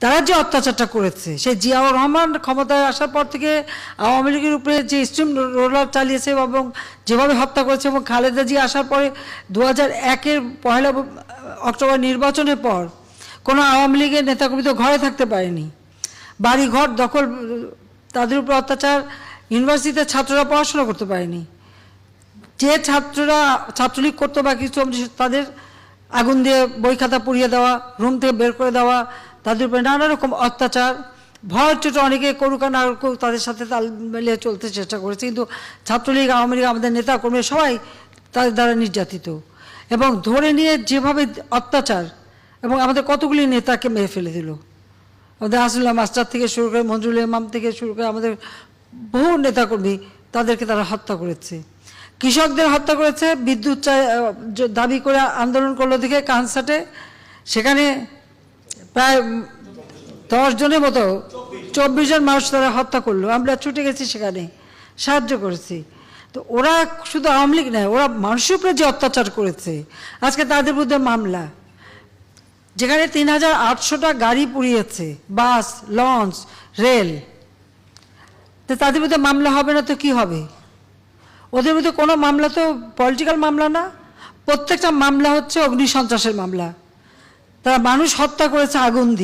তারা যে অত্যাচারটা করেছে সে জিয়াউর রহমান ক্ষমতায় আসার পর থেকে আওয়ামী লীগের উপরে যে স্ট্রিম রোলার চালিয়েছে এবং যেভাবে হত্যা করেছে এবং খালেদা জি আসার পরে দু হাজার একের পহেলা অক্টোবর নির্বাচনের পর কোনো আওয়ামী লীগের নেতাকর্মী তো ঘরে থাকতে পারেনি। বাড়ি ঘর দখল, তাদের উপর অত্যাচার, ইউনিভার্সিটিতে ছাত্ররা পড়াশোনা করতে পারেনি। যে ছাত্ররা ছাত্রলীগ করতো বা কিছু, তাদের আগুন দিয়ে বই খাতা পুড়িয়ে দেওয়া, রুম থেকে বের করে দেওয়া তাদের উপরে নানা রকম অত্যাচার, ভয় চোট অনেকে করুক না করুক, তাদের সাথে তাল মিলিয়ে চলতে চেষ্টা করেছে। কিন্তু ছাত্রলীগ, আওয়ামী লীগ, আমাদের নেতা কর্মী সবাই তাদের দ্বারা নির্যাতিত। এবং ধরে নিয়ে যেভাবে অত্যাচার এবং আমাদের কতগুলি নেতাকে মেরে ফেলে দিল। আমাদের আসুল্লাহ মাস্টার থেকে শুরু করে, মঞ্জুরুল ইমাম থেকে শুরু করে আমাদের বহু নেতাকর্মী তাদেরকে তারা হত্যা করেছে। কৃষকদের হত্যা করেছে, বিদ্যুৎ দাবি করে আন্দোলন করল দিকে কানসাটে। সেখানে প্রায় দশ জনের মতো, চব্বিশ জন মানুষ তারা হত্যা করল। আমরা ছুটে গেছি সেখানে, সাহায্য করেছি। তো ওরা শুধু আওয়ামী লীগ নয়, ওরা মানুষের উপরে যে অত্যাচার করেছে, আজকে তাদের বিরুদ্ধে মামলা। যেখানে তিন হাজার আটশোটা গাড়ি পুড়িয়েছে, বাস, লঞ্চ, রেল। তো তাদের বিরুদ্ধে মামলা হবে না তো কি হবে? ওদের বিরুদ্ধে কোনো মামলা তো পলিটিক্যাল মামলা না। প্রত্যেকটা মামলা হচ্ছে অগ্নিসন্ত্রাসের মামলা। তারা মানুষ হত্যা করেছে আগুন দিয়ে।